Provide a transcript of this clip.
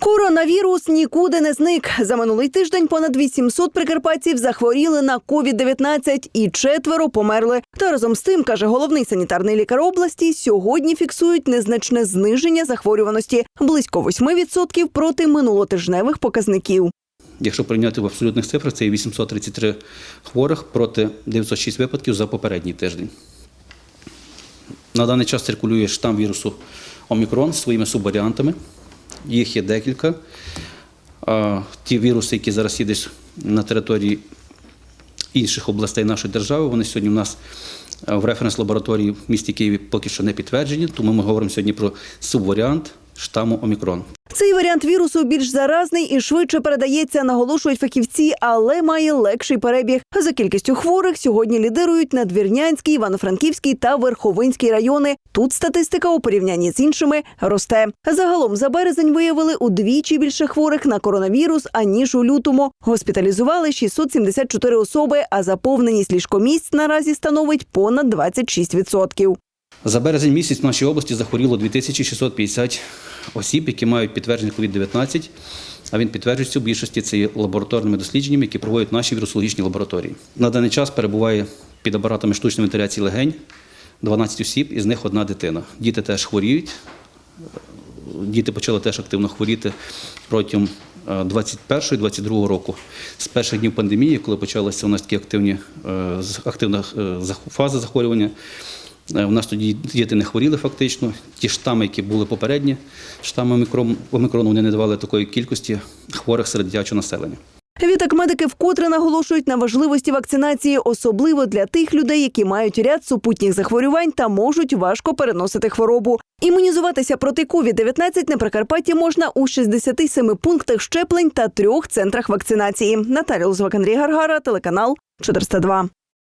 Коронавірус нікуди не зник. За минулий тиждень понад 800 прикарпатців захворіли на COVID-19 і четверо померли. Та разом з тим, каже головний санітарний лікар області, сьогодні фіксують незначне зниження захворюваності близько 8% проти минулотижневих показників. Якщо порівняти в абсолютних цифрах, це є 833 хворих проти 906 випадків за попередній тиждень. На даний час циркулює штам вірусу Омікрон з своїми субваріантами. Їх є декілька. Ті віруси, які зараз є десь на території інших областей нашої держави, вони сьогодні в нас в референс-лабораторії в місті Києві поки що не підтверджені, тому ми говоримо сьогодні про субваріант штаму Омікрон. Цей варіант вірусу більш заразний і швидше передається, наголошують фахівці, але має легший перебіг. За кількістю хворих сьогодні лідирують Надвірнянський, Івано-Франківський та Верховинський райони. Тут статистика у порівнянні з іншими росте. Загалом за березень виявили удвічі більше хворих на коронавірус аніж у лютому. Госпіталізували 674 особи, а заповненість ліжкомісць наразі становить понад 26%. За березень місяць в нашій області захворіло 2650 осіб, які мають підтверджений COVID-19, а він підтверджується у більшості це лабораторними дослідженнями, які проводять наші вірусологічні лабораторії. На даний час перебуває під апаратами штучної вентиляції легень 12 осіб, із них одна дитина. Діти теж хворіють. Діти почали теж активно хворіти протягом 21-22 року. З перших днів пандемії, коли почалися у нас такі активні, е, активна е, фаза захворювання, е, у нас тоді діти не хворіли фактично. Ті штами, які були попередні, штами омікрон, омікрону, вони не давали такої кількості хворих серед дитячого населення. Відтак медики вкотре наголошують на важливості вакцинації, особливо для тих людей, які мають ряд супутніх захворювань та можуть важко переносити хворобу. Імунізуватися проти COVID-19 на Прикарпатті можна у 67 пунктах щеплень та трьох центрах вакцинації. Наталія Лузвак, Андрій Гаргара, телеканал 402.